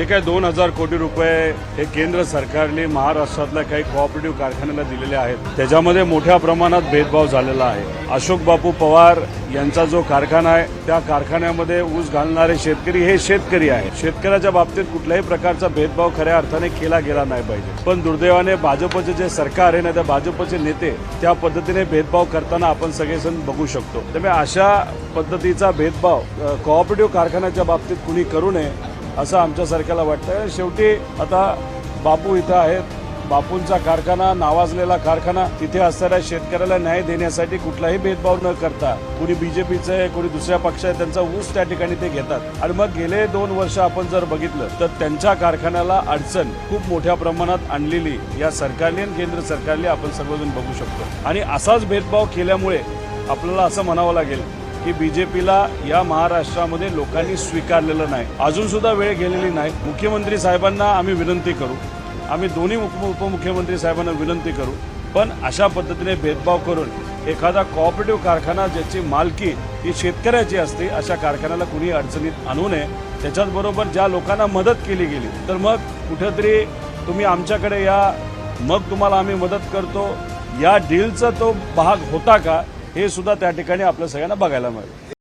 जे काही दोन हजार कोटी रुपये हे केंद्र सरकारने महाराष्ट्रातल्या काही कोऑपरेटिव्ह कारखान्याला दिलेले आहेत. त्याच्यामध्ये मोठ्या प्रमाणात भेदभाव झालेला आहे. अशोक बापू पवार यांचा जो कारखाना आहे त्या कारखान्यामध्ये ऊस घालणारे शेतकरी हे शेतकरी आहे शेतकऱ्याच्या बाबतीत कुठल्याही प्रकारचा भेदभाव खऱ्या अर्थाने केला गेला नाही पाहिजे. पण दुर्दैवाने भाजपचे जे सरकार आहे ना त्या भाजपचे नेते त्या पद्धतीने भेदभाव करताना आपण सगळेजण बघू शकतो. त्यामुळे अशा पद्धतीचा भेदभाव कोऑपरेटिव्ह कारखान्याच्या बाबतीत कुणी करू नये असं आमच्यासारख्याला वाटतं शेवटी आता बापू इथं आहेत. बापूंचा कारखाना नावाजलेला कारखाना तिथे असणाऱ्या शेतकऱ्याला न्याय देण्यासाठी कुठलाही भेदभाव न करता कुणी बीजेपीचं आहे कुणी दुसऱ्या पक्ष आहे त्यांचा ऊस त्या ठिकाणी ते घेतात. आणि मग गेले दोन वर्ष आपण जर बघितलं तर त्यांच्या कारखान्याला अडचण खूप मोठ्या प्रमाणात आणलेली या सरकारने आणि केंद्र सरकारने आपण सर्वजण बघू शकतो. आणि असाच भेदभाव केल्यामुळे आपल्याला असं म्हणावं लागेल की बीजेपीला या महाराष्ट्रामध्ये लोकांनी स्वीकारलेलं नाही. अजून सुद्धा वेळ गेलेली नाही. मुख्यमंत्री साहेबांना आम्ही विनंती करू. आम्ही दोन्ही उप उपमुख्यमंत्री साहेबांना विनंती करू. पण अशा पद्धतीने भेदभाव करून एखादा कॉपरेटिव्ह कारखाना ज्याची मालकी ही शेतकऱ्याची असते अशा कारखान्याला कुणी अडचणीत आणू नये. त्याच्याचबरोबर ज्या लोकांना मदत केली गेली तर मग कुठेतरी तुम्ही आमच्याकडे या मग तुम्हाला आम्ही मदत करतो. या डीलचा तो भाग होता का? हे सुद्धा त्या ठिकाणी आपल्या सगळ्यांना बघायला मिळेल.